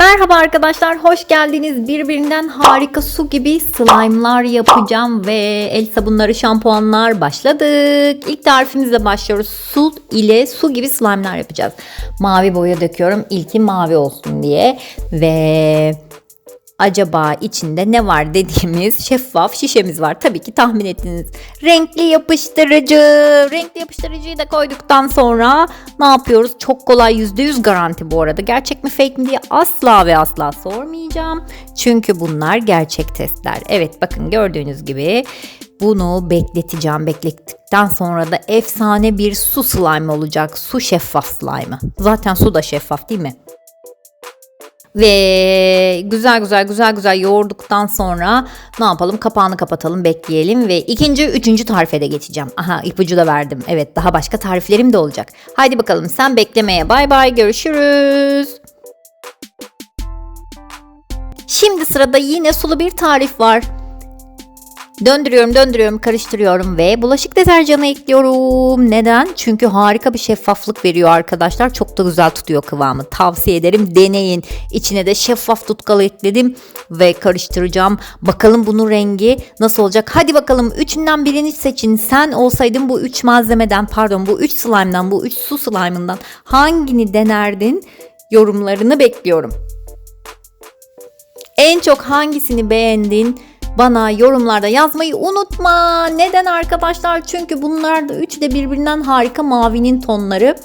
Merhaba arkadaşlar, hoş geldiniz. Birbirinden harika su gibi slime'lar yapacağım ve el sabunları, şampuanlar başladık. İlk tarifimizle başlıyoruz. Su ile su gibi slime'lar yapacağız. Mavi boya döküyorum. İlki mavi olsun diye ve acaba içinde ne var dediğimiz şeffaf şişemiz var. Tabii ki tahmin ettiniz. Renkli yapıştırıcı. Renkli yapıştırıcıyı da koyduktan sonra ne yapıyoruz? Çok kolay %100 garanti bu arada. Gerçek mi fake mi diye asla ve asla sormayacağım. Çünkü bunlar gerçek testler. Evet bakın gördüğünüz gibi bunu bekleteceğim. Beklettikten sonra da efsane bir su slime olacak. Su şeffaf slime'ı. Zaten su da şeffaf değil mi? Ve güzel güzel güzel güzel yoğurduktan sonra ne yapalım? Kapağını kapatalım, bekleyelim ve ikinci, üçüncü tarife de geçeceğim. Aha ipucu da verdim. Evet daha başka tariflerim de olacak. Haydi bakalım sen beklemeye. Bay bay görüşürüz. Şimdi sırada yine sulu bir tarif var. Döndürüyorum, döndürüyorum, karıştırıyorum ve bulaşık deterjanı ekliyorum. Neden? Çünkü harika bir şeffaflık veriyor arkadaşlar. Çok da güzel tutuyor kıvamı. Tavsiye ederim deneyin. İçine de şeffaf tutkalı ekledim ve karıştıracağım. Bakalım bunun rengi nasıl olacak? Hadi bakalım üçünden birini seçin. Sen olsaydın bu üç malzemeden pardon bu üç slime'dan bu üç su slime'ından hangini denerdin? Yorumlarını bekliyorum. En çok hangisini beğendin? Bana yorumlarda yazmayı unutma. Neden arkadaşlar? Çünkü bunlar da üçü de birbirinden harika mavinin tonları.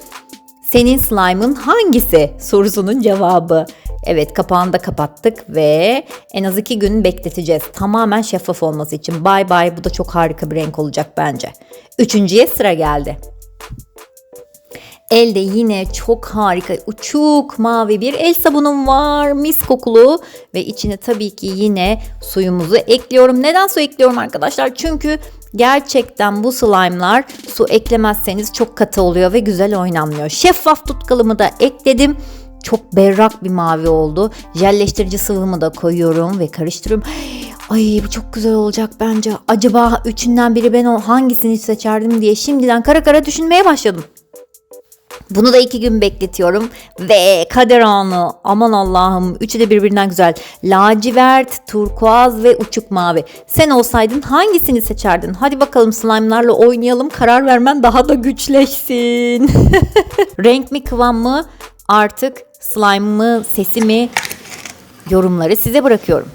Senin slime'ın hangisi sorusunun cevabı. Evet kapağını da kapattık ve en az iki gün bekleteceğiz. Tamamen şeffaf olması için. Bay bay bu da çok harika bir renk olacak bence. Üçüncüye sıra geldi. Elde yine çok harika uçuk mavi bir el sabunum var. Mis kokulu ve içine tabii ki yine suyumuzu ekliyorum. Neden su ekliyorum arkadaşlar? Çünkü gerçekten bu slime'lar su eklemezseniz çok katı oluyor ve güzel oynanmıyor. Şeffaf tutkalımı da ekledim. Çok berrak bir mavi oldu. Jelleştirici sıvımı da koyuyorum ve karıştırıyorum. Ay bu çok güzel olacak bence. Acaba üçünden biri ben o hangisini seçerdim diye şimdiden kara kara düşünmeye başladım. Bunu da iki gün bekletiyorum ve kader anı aman Allah'ım üçü de birbirinden güzel. Lacivert, turkuaz ve uçuk mavi. Sen olsaydın hangisini seçerdin? Hadi bakalım slime'larla oynayalım karar vermen daha da güçleşsin. Renk mi kıvam mı artık slime mı sesi mi yorumları size bırakıyorum.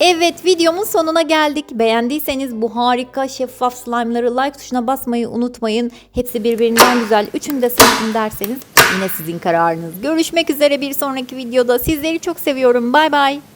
Evet videomun sonuna geldik. Beğendiyseniz bu harika şeffaf slime'ları like tuşuna basmayı unutmayın. Hepsi birbirinden güzel. Üçünü de sevdim derseniz yine sizin kararınız. Görüşmek üzere bir sonraki videoda. Sizleri çok seviyorum. Bay bay.